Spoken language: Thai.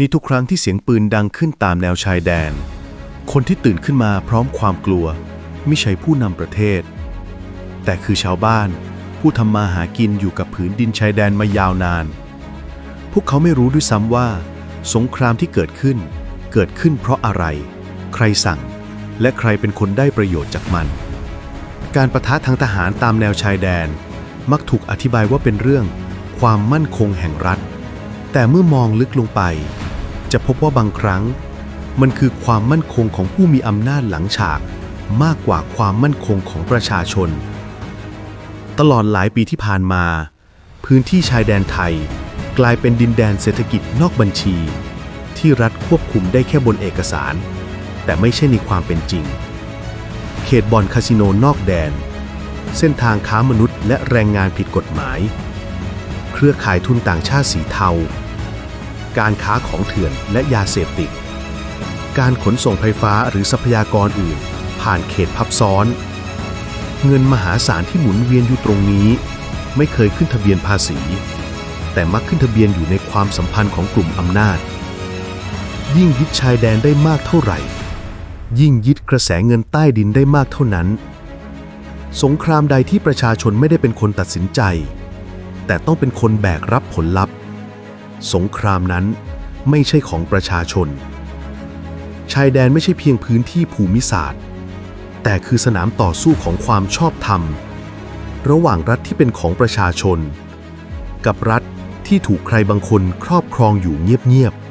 นี่ทุกครั้งที่เสียงปืนดังขึ้นตามแนวชายแดน คนที่ตื่นขึ้นมาพร้อมความกลัว ไม่ใช่ผู้นำประเทศ แต่คือชาวบ้าน ผู้ทำมาหากินอยู่กับผืนดินชายแดนมายาวนาน พวกเขาไม่รู้ด้วยซ้ำว่า สงครามที่เกิดขึ้น เกิดขึ้นเพราะอะไร ใครสั่ง และใครเป็นคนได้ประโยชน์จากมัน การประทะทางทหารตามแนวชายแดน มักถูกอธิบายว่าเป็นเรื่อง ความมั่นคงแห่งรัฐ แต่เมื่อมองลึกลงไป จะพบว่าบางครั้ง มันคือความมั่นคงของผู้มีอำนาจหลังฉาก มากกว่าความมั่นคงของประชาชน ตลอดหลายปีที่ผ่านมา พื้นที่ชายแดนไทย กลายเป็นดินแดนเศรษฐกิจนอกบัญชี ที่รัฐควบคุมได้แค่บนเอกสาร แต่ไม่ใช่ในความเป็นจริง เขตบ่อนคาสิโนนอกแดน เส้นทางค้ามนุษย์และแรงงานผิดกฎหมาย เครือข่ายทุนต่างชาติสีเทา การค้าของเถื่อนและยาเสพติด การขนส่งไฟฟ้าหรือทรัพยากรอื่น ผ่านเขตพับซ้อน เงินมหาศาลที่หมุนเวียนอยู่ตรงนี้ ไม่เคยขึ้นทะเบียนภาษี แต่มักขึ้นทะเบียนอยู่ในความสัมพันธ์ของกลุ่มอำนาจ ยิ่งยึดชายแดนได้มากเท่าไหร่ ยิ่งยึดกระแสเงินใต้ดินได้มากเท่านั้น สงครามใดที่ประชาชนไม่ได้เป็นคนตัดสินใจ แต่ต้องเป็นคนแบกรับผลลัพธ์ สงครามนั้นไม่ใช่ของประชาชน ชายแดนไม่ใช่เพียงพื้นที่ภูมิศาสตร์ แต่คือสนามต่อสู้ของความชอบธรรม ระหว่างรัฐที่เป็นของประชาชน กับรัฐที่ถูกใครบางคนครอบครองอยู่เงียบๆ